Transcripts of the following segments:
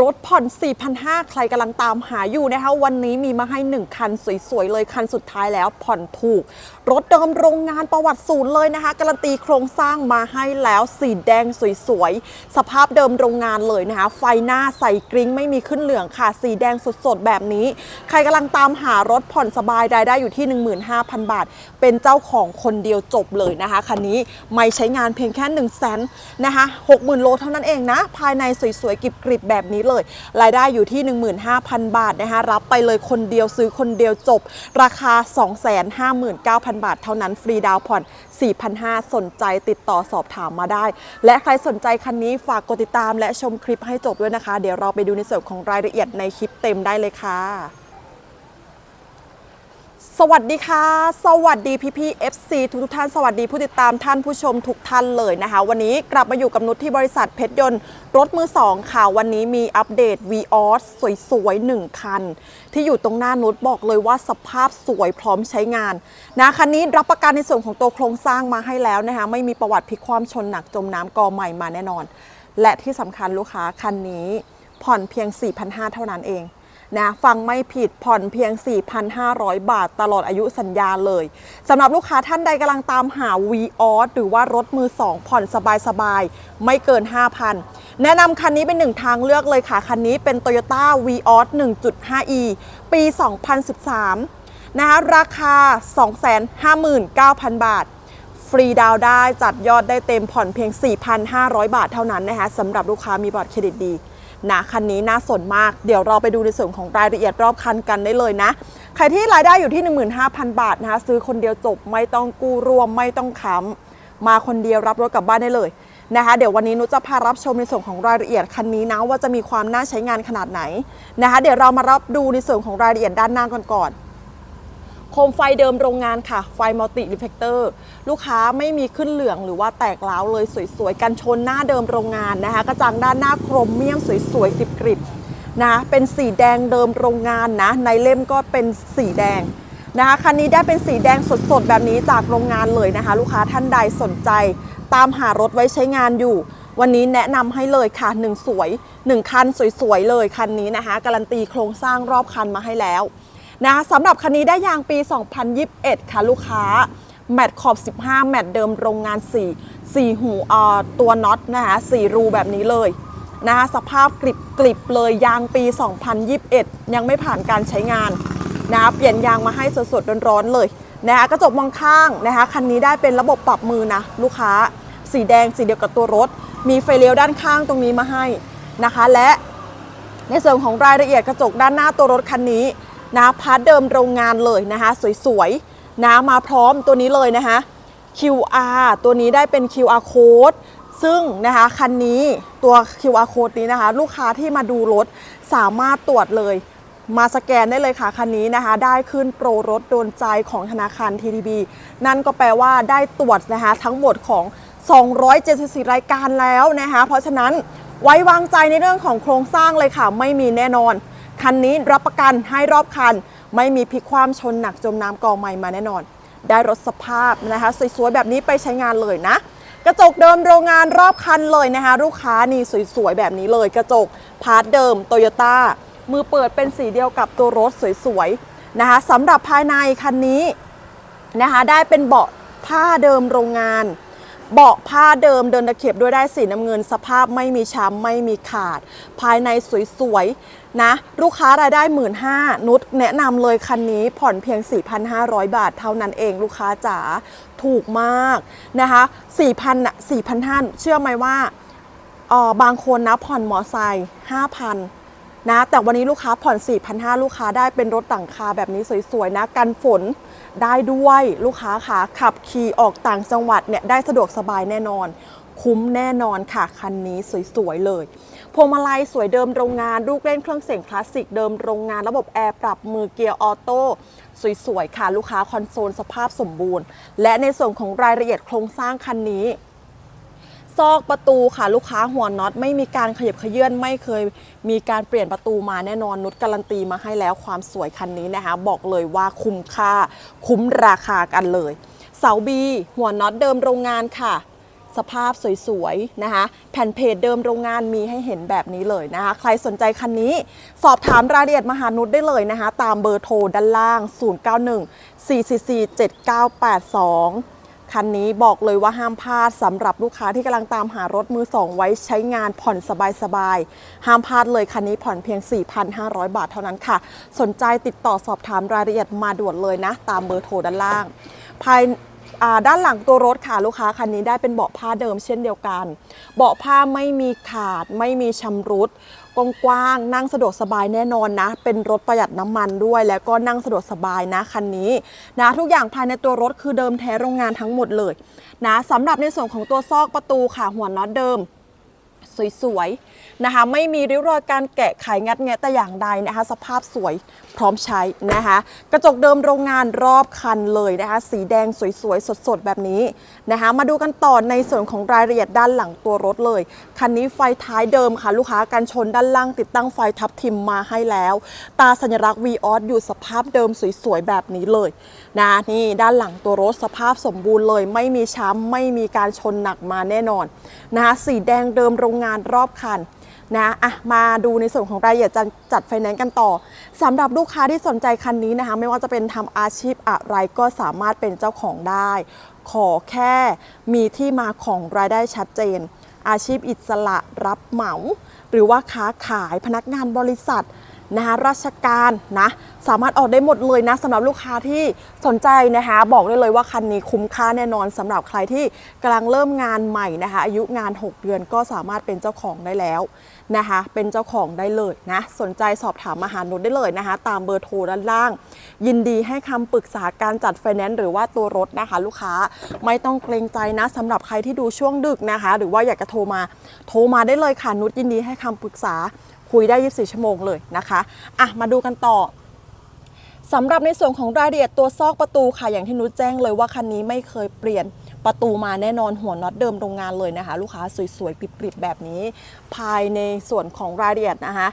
รถผ่อน 4,500 ใครกำลังตามหาอยู่นะคะ วันนี้มีมาให้ 1 คันสวยๆ เลยคันสุดท้ายแล้วผ่อนถูก รถเดิมโรงงานประวัติศูนย์เลยนะคะ การันตีโครงสร้างมาให้แล้วสีแดงสวยๆ สภาพเดิมโรงงานเลยนะคะ ไฟหน้าใส่กริ้งไม่มีขึ้นเหลืองค่ะ สีแดงสดๆ แบบนี้ ใครกำลังตามหารถผ่อนสบายรายได้อยู่ที่ 15,000 บาท เป็นเจ้าของคนเดียวจบเลยนะคะคันนี้ไม่ใช้งานเพียงแค่1 0 0 0 0แสนนะคะ60,000โลเท่านั้นเองนะภายในสวยๆกริบๆแบบนี้เลย รายได้อยู่ที่ 15,000 บาทนะคะรับไปเลยคนเดียวซื้อคนเดียวจบ ราคา 259,000 บาท เท่านั้นฟรีดาวน์ผ่อน 4,500 สนใจติดต่อสอบถามมาได้ และใครสนใจคันนี้ฝากกดติดตามและชมคลิปให้จบด้วยนะคะ เดี๋ยวเราไปดูในส่วนของรายละเอียดในคลิปเต็มได้เลยค่ะ สวัสดีค่ะ สวัสดีพี่พี่ FC ทุกทุกท่านสวัสดีผู้ติดตามท่านผู้ชมทุกท่านเลยนะคะ วันนี้กลับมาอยู่กับนุชที่บริษัทเพชรยนต์รถมือ 2 ค่ะ วันนี้มีอัปเดต v ีออสสวยๆ 1 คัน ที่อยู่ตรงหน้านุชบอกเลยว่าสภาพสวยพร้อมใช้งานนะคันนี้รับประกันในส่วนของตัวโครงสร้างมาให้แล้วนะคะไม่มีประวัติพลิกความชนหนักจมน้ำกอใหม่มาแน่นอน และที่สำคัญลูกค้าคันนี้ผ่อนเพียง 4,500เท่านั้นเอง นะฟังไม่ผิดผ่อนเพียง 4,500 บาทตลอดอายุสัญญาเลยสำหรับลูกค้าท่านใดกำลังตามหา v ีออหรือว่ารถมือ 2 ผ่อนสบายๆ ไม่เกิน 5,000 แนะนำคันนี้เป็นหนึ่งทางเลือกเลยค่ะ คันนี้เป็น Toyota v ีออ 1.5e ปี 2013 นะคะราคา 259,000 บาทฟรีดาวน์ได้จัดยอดได้เต็มผ่อนเพียง 4,500 บาทเท่านั้นนะคะสำหรับลูกค้ามีบัตรเครดิตดี นะคันนี้น่าสนมาก เดี๋ยวเราไปดูในส่วนของรายละเอียดรอบคันกันได้เลยนะ ใครที่รายได้อยู่ที่ 15,000 บาทนะคะซื้อคนเดียวจบไม่ต้องกู้รวมไม่ต้องค้ำมาคนเดียวรับรถกลับบ้านได้เลยนะคะเดี๋ยววันนี้นุชจะพารับชมในส่วนของรายละเอียดคันนี้นะว่าจะมีความน่าใช้งานขนาดไหนนะคะเดี๋ยวเรามารับดูในส่วนของรายละเอียดด้านหน้ากันก่อน โคมไฟเดิมโรงงานค่ะ ไฟมัลติรีเฟกเตอร์ลูกค้าไม่มีขึ้นเหลืองหรือว่าแตกร้าวเลยสวยๆ กันชนหน้าเดิมโรงงานนะคะ กระจังด้านหน้าโครเมียมสวยๆติดกริบนะเป็นสีแดงเดิมโรงงานนะ ในเล่มก็เป็นสีแดงนะคะคันนี้ได้เป็นสีแดงสดๆ แบบนี้จากโรงงานเลยนะคะ ลูกค้าท่านใดสนใจ ตามหารถไว้ใช้งานอยู่ วันนี้แนะนำให้เลยค่ะหนึ่งสวยหนึ่งคันสวยๆเลยคันนี้นะคะ การันตีโครงสร้างรอบคันมาให้แล้ว นะสำหรับคันนี้ได้ยางปี 2021 ค่ะลูกค้า แมตต์ขอบ 15 แมตต์เดิมโรงงาน 4 4 หูเอ่อตัวน็อตนะคะ4รูแบบนี้เลยนะคะสภาพกริบกริบเลยยางปี 2021 ยังไม่ผ่านการใช้งานนะคะเปลี่ยนยางมาให้สดๆร้อนๆเลยนะคะกระจกมองข้างนะคะคันนี้ได้เป็นระบบปรับมือนะลูกค้าสีแดงสีเดียวกับตัวรถ มีไฟเลี้ยวด้านข้างตรงนี้มาให้นะคะ และในส่วนของรายละเอียดกระจกด้านหน้าตัวรถคันนี้ นะพาร์ทเดิมโรงงานเลยนะคะ สวยๆนะมาพร้อมตัวนี้เลยนะคะ QR ตัวนี้ได้เป็น QR code ซึ่งนะคะคันนี้ตัว QR code นี้นะคะ ลูกค้าที่มาดูรถสามารถตรวจเลย มาสแกนได้เลยค่ะ คันนี้นะคะ ได้ขึ้นโปรรถโดนใจของธนาคาร TTB นั่นก็แปลว่าได้ตรวจนะคะทั้งหมดของ 274 รายการแล้วนะคะ เพราะฉะนั้นไว้วางใจในเรื่องของโครงสร้างเลยค่ะ ไม่มีแน่นอน คันนี้รับประกันให้รอบคัน ไม่มีพลิกความชนหนักจมน้ำกองใหม่มาแน่นอน ได้รถสภาพนะคะสวยๆแบบนี้ไปใช้งานเลยนะ กระจกเดิมโรงงานรอบคันเลยนะคะลูกค้านี่สวยๆแบบนี้เลย กระจกพาร์ทเดิมโตโยต้ามือเปิดเป็นสีเดียวกับตัวรถสวยๆนะคะสำหรับภายในคันนี้นะคะได้เป็นเบาะผ้าเดิมโรงงาน เบาะผ้าเดิมเดินตะเข็บด้วยได้สีน้ำเงินสภาพไม่มีช้ำไม่มีขาด ภายในสวยๆนะลูกค้ารายได้ 1 5ื่นนุชแนะนำเลยคันนี้ผ่อนเพียง 4,500 บาทเท่านั้นเองลูกค้าจ๋าถูกมากนะคะ4,000อะ4,500 เชื่อไหมว่าเออบางคนนะผ่อนมอไซค์5,000 นะแต่วันนี้ลูกค้าผ่อน 4,500 ลูกค้าได้เป็นรถต่างคาแบบนี้สวยๆนะกันฝนได้ด้วยลูกค้าค่ะขับขี่ออกต่างจังหวัดเนี่ยได้สะดวกสบายแน่นอน คุ้มแน่นอนค่ะ คันนี้สวยๆเลยพวงมาลัยสวยเดิมโรงงานลูกเล่นเครื่องเสียงคลาสสิกเดิมโรงงาน ระบบแอร์ปรับมือเกียร์ออโต้สวยๆค่ะ ลูกค้าคอนโซลสภาพสมบูรณ์ และในส่วนของรายละเอียดโครงสร้างคันนี้ ซอกประตูค่ะลูกค้าหัวน็อตไม่มีการขยับขยื่นไม่เคย มีการเปลี่ยนประตูมาแน่นอนนุชการันตีมาให้แล้วความสวยคันนี้นะคะ บอกเลยว่าคุ้มค่า คุ้มราคากันเลย เสาบีหัวน็อตเดิมโรงงานค่ะ สภาพสวยๆนะคะ แผ่นเพจเดิมโรงงานมีให้เห็นแบบนี้เลยนะคะ ใครสนใจคันนี้ สอบถามรายละเอียดมาหานุชได้เลยนะคะ ตามเบอร์โทรด้านล่าง 091 444 7982 คันนี้บอกเลยว่าห้ามพลาดสำหรับลูกค้าที่กำลังตามหารถมือสองไว้ใช้งานผ่อนสบายๆ ห้ามพลาดเลยคันนี้ผ่อนเพียง 4,500 บาทเท่านั้นค่ะ สนใจติดต่อสอบถามรายละเอียดมาด่วนเลยนะ ตามเบอร์โทรด้านล่าง ภาย ด้านหลังตัวรถค่ะลูกค้าคันนี้ได้เป็นเบาะผ้าเดิมเช่นเดียวกัน เบาะผ้าไม่มีขาด ไม่มีชำรุดกว้างๆนั่งสะดวกสบายแน่นอนนะ เป็นรถประหยัดน้ำมันด้วย แล้วก็นั่งสะดวกสบายนะคันนี้นะทุกอย่างภายในตัวรถคือเดิมแท้โรงงานทั้งหมดเลยนะสำหรับในส่วนของตัวซอกประตูค่ะหัวน็อตเดิม สวยๆ นะคะ ไม่มีริ้วรอยการแกะไขงัดแงะแต่อย่างใดนะคะ สภาพสวยพร้อมใช้นะคะ กระจกเดิมโรงงานรอบคันเลยนะคะ สีแดงสวยๆ สดๆ แบบนี้นะคะ มาดูกันต่อในส่วนของรายละเอียดด้านหลังตัวรถเลย คันนี้ไฟท้ายเดิมค่ะ ลูกค้ากันชนด้านล่างติดตั้งไฟทับทิมมาให้แล้ว ตาสัญลักษณ์ v ีออสอยู่สภาพเดิมสวยๆ แบบนี้เลยนะนี่ด้านหลังตัวรถสภาพสมบูรณ์เลย ไม่มีช้ำไม่มีการชนหนักมาแน่นอนนะคะสีแดงเดิมโรงงานรอบคัน นะอะมาดูในส่วนของรายละเอียดจัดไฟแนนซ์กันต่อสำหรับลูกค้าที่สนใจคันนี้นะคะ ไม่ว่าจะเป็นทำอาชีพอะไรก็สามารถเป็นเจ้าของได้ ขอแค่มีที่มาของรายได้ชัดเจน อาชีพอิสระรับเหมา หรือว่าค้าขายพนักงานบริษัท นะคะราชการนะสามารถออกได้หมดเลยนะสำหรับลูกค้าที่สนใจนะคะบอกได้เลยว่าคันนี้คุ้มค่าแน่นอนสำหรับใครที่กำลังเริ่มงานใหม่นะคะอายุงาน 6 เดือนก็สามารถเป็นเจ้าของได้แล้วนะคะเป็นเจ้าของได้เลยนะสนใจสอบถามมาหานุชได้เลยนะคะตามเบอร์โทรด้านล่าง ยินดีให้คำปรึกษาการจัดไฟแนนซ์หรือว่าตัวรถนะคะลูกค้าไม่ต้องเกรงใจนะสำหรับใครที่ดูช่วงดึกนะคะ หรือว่าอยากจะโทรมาโทรมาได้เลยค่ะนุชยินดีให้คำปรึกษา คุยได้ 24 ชั่วโมงเลยนะคะอะมาดูกันต่อสำหรับในส่วนของรายละเอียดตัวซอกประตูค่ะอย่างที่นุชแจ้งเลยว่าคันนี้ไม่เคยเปลี่ยน ประตูมาแน่นอนหัวน็อตเดิมโรงงานเลยนะคะ ลูกค้าสวยๆปิดๆแบบนี้ ภายในส่วนของรายละเอียดนะคะ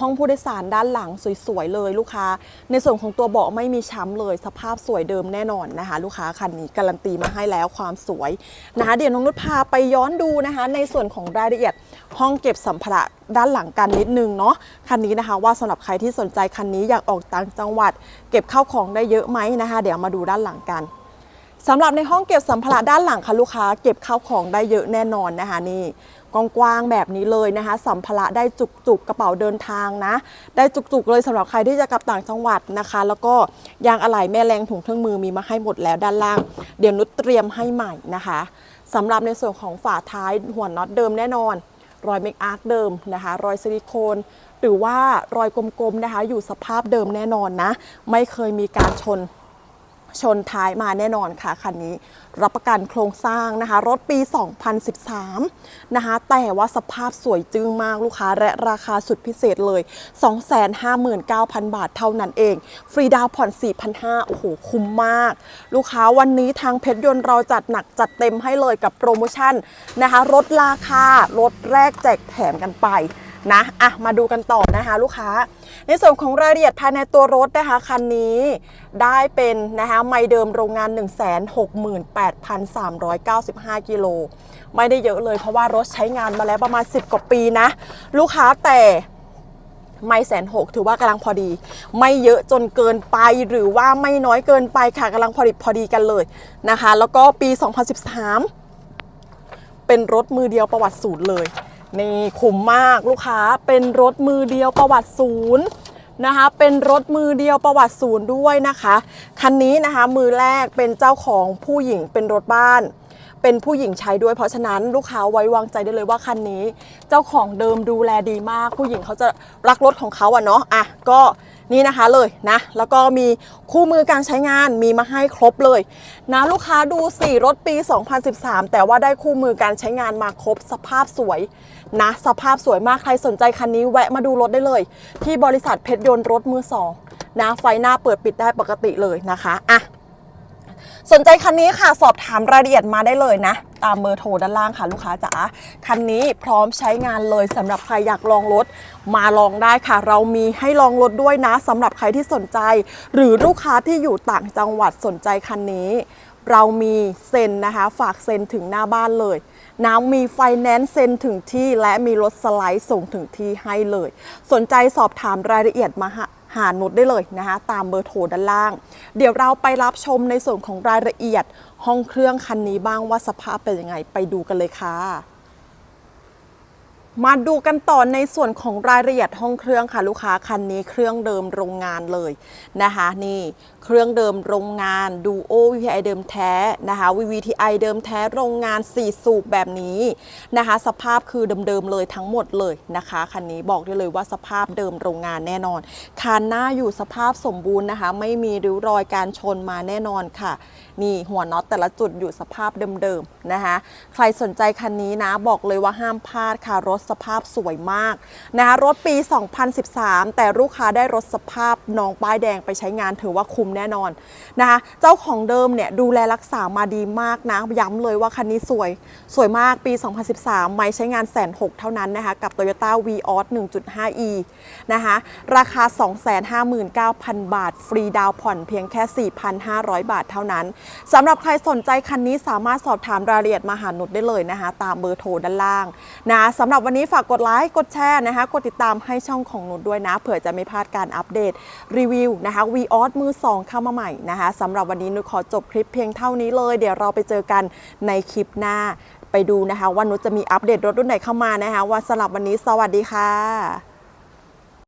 ห้องผู้โดยสารด้านหลังสวยๆเลยลูกค้า ในส่วนของตัวเบาะไม่มีช้ำเลย สภาพสวยเดิมแน่นอนนะคะ ลูกค้าคันนี้การันตีมาให้แล้วความสวยนะคะเดี๋ยวน้องนุชพาไปย้อนดูนะคะ ในส่วนของรายละเอียดห้องเก็บสัมภาระด้านหลังกันนิดนึงเนาะคันนี้นะคะ ว่าสำหรับใครที่สนใจคันนี้อยากออกต่างจังหวัด เก็บข้าวของได้เยอะไหมนะคะ เดี๋ยวมาดูด้านหลังกัน สำหรับในห้องเก็บสัมภาระด้านหลังค่ะลูกค้า เก็บข้าวของได้เยอะแน่นอนนะคะนี่กว้างๆแบบนี้เลยนะคะ สัมภาระได้จุกๆกระเป๋าเดินทางนะ ได้จุกๆเลยสำหรับใครที่จะกลับต่างจังหวัดนะคะ แล้วก็ยางอะไหล่แม่แรงถุงเครื่องมือมีมาให้หมดแล้วด้านล่าง เดี๋ยวนุชเตรียมให้ใหม่นะคะสำหรับในส่วนของฝาท้ายหัวน็อตเดิมแน่นอน รอยเมคอาร์คเดิมนะคะ รอยซิลิโคนหรือว่ารอยกลมๆนะคะ อยู่สภาพเดิมแน่นอนนะ ไม่เคยมีการชน ชนท้ายมาแน่นอนค่ะคันนี้รับประกันโครงสร้างนะคะ รถปี 2013 นะคะ แต่ว่าสภาพสวยจึ้งมากลูกค้าและราคาสุดพิเศษเลย 259,000 บาทเท่านั้นเอง ฟรีดาวน์ผ่อน 4,500 โอ้โห คุ้มมาก ลูกค้าวันนี้ทางเพชรยนต์เราจัดหนักจัดเต็มให้เลยกับโปรโมชั่นนะคะลดราคารถแรกแจกแถมกันไป นะอะมาดูกันต่อนะคะลูกค้า ในส่วนของรายละเอียดภายในตัวรถนะคะคันนี้ได้เป็นนะคะไม่เดิมโรงงาน 168,395 กิโลไม่ได้เยอะเลยเพราะว่ารถใช้งานมาแล้วประมาณ 10 กว่าปีนะ ลูกค้าแต่ไม่แสนหกถือว่ากำลังพอดี ไม่เยอะจนเกินไปหรือว่าไม่น้อยเกินไปค่ะกำลังพอดีพอดีกันเลยนะคะ แล้วก็ปี 2013 เป็นรถมือเดียวประวัติศูนย์เลย นี่คุ้มมากลูกค้าเป็นรถมือเดียวประวัติศูนย์นะคะเป็นรถมือเดียวประวัติศูนย์ด้วยนะคะคันนี้นะคะมือแรกเป็นเจ้าของผู้หญิงเป็นรถบ้าน เป็นผู้หญิงใช้ด้วย เพราะฉะนั้นลูกค้าไว้วางใจได้เลยว่าคันนี้ เจ้าของเดิมดูแลดีมาก ผู้หญิงเขาจะรักรถของเขาอะเนาะอะก็ นี่นะคะเลยนะ แล้วก็มีคู่มือการใช้งานมีมาให้ครบเลยนะลูกค้าดูสิรถปี 2013 แต่ว่าได้คู่มือการใช้งานมาครบสภาพสวยนะ สภาพสวยมากใครสนใจคันนี้แวะมาดูรถได้เลย ที่บริษัทเพชรยนต์รถมือสองนะไฟหน้าเปิดปิดได้ปกติเลยนะคะอะ สนใจคันนี้ค่ะสอบถามรายละเอียดมาได้เลยนะ ตามเบอร์โทรด้านล่างค่ะลูกค้าจ๋าคันนี้พร้อมใช้งานเลยสำหรับใครอยากลองรถมาลองได้ค่ะ เรามีให้ลองรถด้วยนะสำหรับใครที่สนใจ หรือลูกค้าที่อยู่ต่างจังหวัดสนใจคันนี้ เรามีเซ็นนะคะ ฝากเซ็นถึงหน้าบ้านเลยนะมีไฟแนนซ์เซ็นถึงที่ และมีรถสไลด์ส่งถึงที่ให้เลย สนใจสอบถามรายละเอียดมา หาหนุชได้เลยนะคะตามเบอร์โทรด้านล่าง เดี๋ยวเราไปรับชมในส่วนของรายละเอียดห้องเครื่องคันนี้บ้างว่าสภาพเป็นยังไงไปดูกันเลยค่ะ มาดูกันต่อในส่วนของรายละเอียดห้องเครื่องค่ะลูกค้าคันนี้เครื่องเดิมโรงงานเลยนะคะนี่เครื่องเดิมโรงงานดูโอ VVTi เดิมแท้นะคะ VVTi เดิมแท้โรงงาน 4 สูบแบบนี้นะคะ สภาพคือเดิมๆเลยทั้งหมดเลยนะคะคันนี้บอกได้เลยว่าสภาพเดิมโรงงานแน่นอนคานหน้าอยู่สภาพสมบูรณ์นะคะ ไม่มีริ้วรอยการชนมาแน่นอนค่ะ นี่หัวน็อตแต่ละจุดอยู่สภาพเดิมๆนะคะ ใครสนใจคันนี้นะบอกเลยว่าห้ามพลาดค่ะรถสภาพสวยมากนะคะรถปี 2013 แต่ลูกค้าได้รถสภาพน้องป้ายแดงไปใช้งานถือว่าคุ้มแน่นอนนะคะเจ้าของเดิมเนี่ยดูแลรักษามาดีมากนะ ย้ำเลยว่าคันนี้สวย สวยมากปี 2013 ไม่ใช้งานแสนหกเท่านั้นนะคะกับ Toyota v ีออส 1.5e นะคะราคา 259,000 บาท ฟรีดาวผ่อนเพียงแค่ 4,500 บาทเท่านั้นสำหรับใครสนใจคันนี้สามารถสอบถามรายละเอียดมาหานุชได้เลยนะคะตามเบอร์โทรด้านล่างนะสำหรับวันันนี้ฝากกดไลค์ กดแชร์นะคะ กดติดตามให้ช่องของนุชด้วยนะ เผื่อจะไม่พลาดการอัปเดตรีวิวนะคะ v ีออสมือ 2 เข้ามาใหม่นะคะสำหรับวันนี้นุชขอจบคลิปเพียงเท่านี้เลย เดี๋ยวเราไปเจอกันในคลิปหน้า ไปดูนะคะว่านุชจะมีอัปเดตรถรุ่นไหนเข้ามานะคะว่าสำหรับวันนี้สวัสดีค่ะ